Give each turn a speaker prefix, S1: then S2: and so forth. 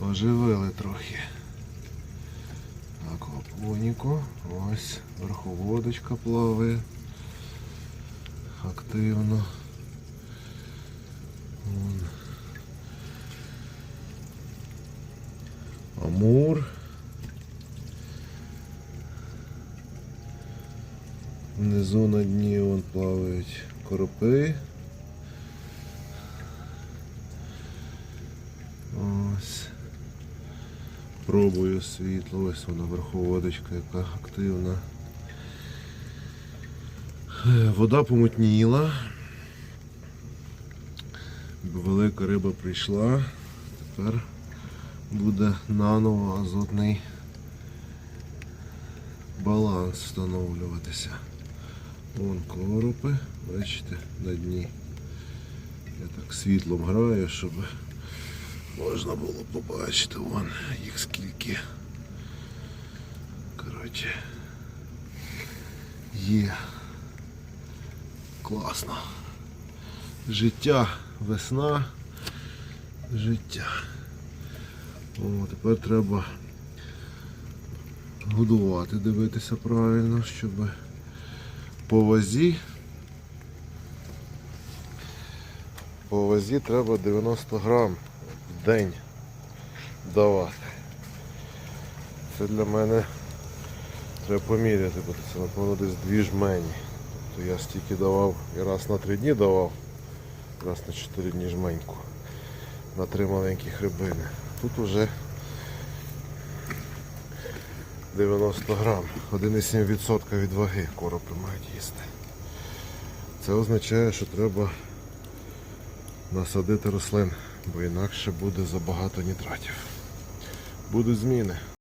S1: Оживили трохи. Аквапоніку. Ось верховодочка плаває. Активно. Вон. Амур. Внизу на дні вон плавають коропи. Ось. Пробую світло, ось вона верховодочка, яка активна. Е, Вода помутніла. Велика риба прийшла. Тепер буде наново азотний баланс встановлюватися. Вон коропи, бачите, на дні. Я так світлом граю, щоб можна було побачити вон їх скільки. Коротше. Є. Класно. Життя, весна, життя. О, тепер треба годувати, дивитися правильно, щоб по вазі. По вазі треба 90 грам день давати. Це для мене треба поміряти, бо це напевно десь дві жмені. То я стільки давав і раз на три дні давав, раз на чотири дні жменьку. На три маленькі рибини. Тут уже 90 грам, 1,7% від ваги коропи мають їсти. Це означає, що треба насадити рослин, бо інакше буде забагато нітратів. Будуть зміни.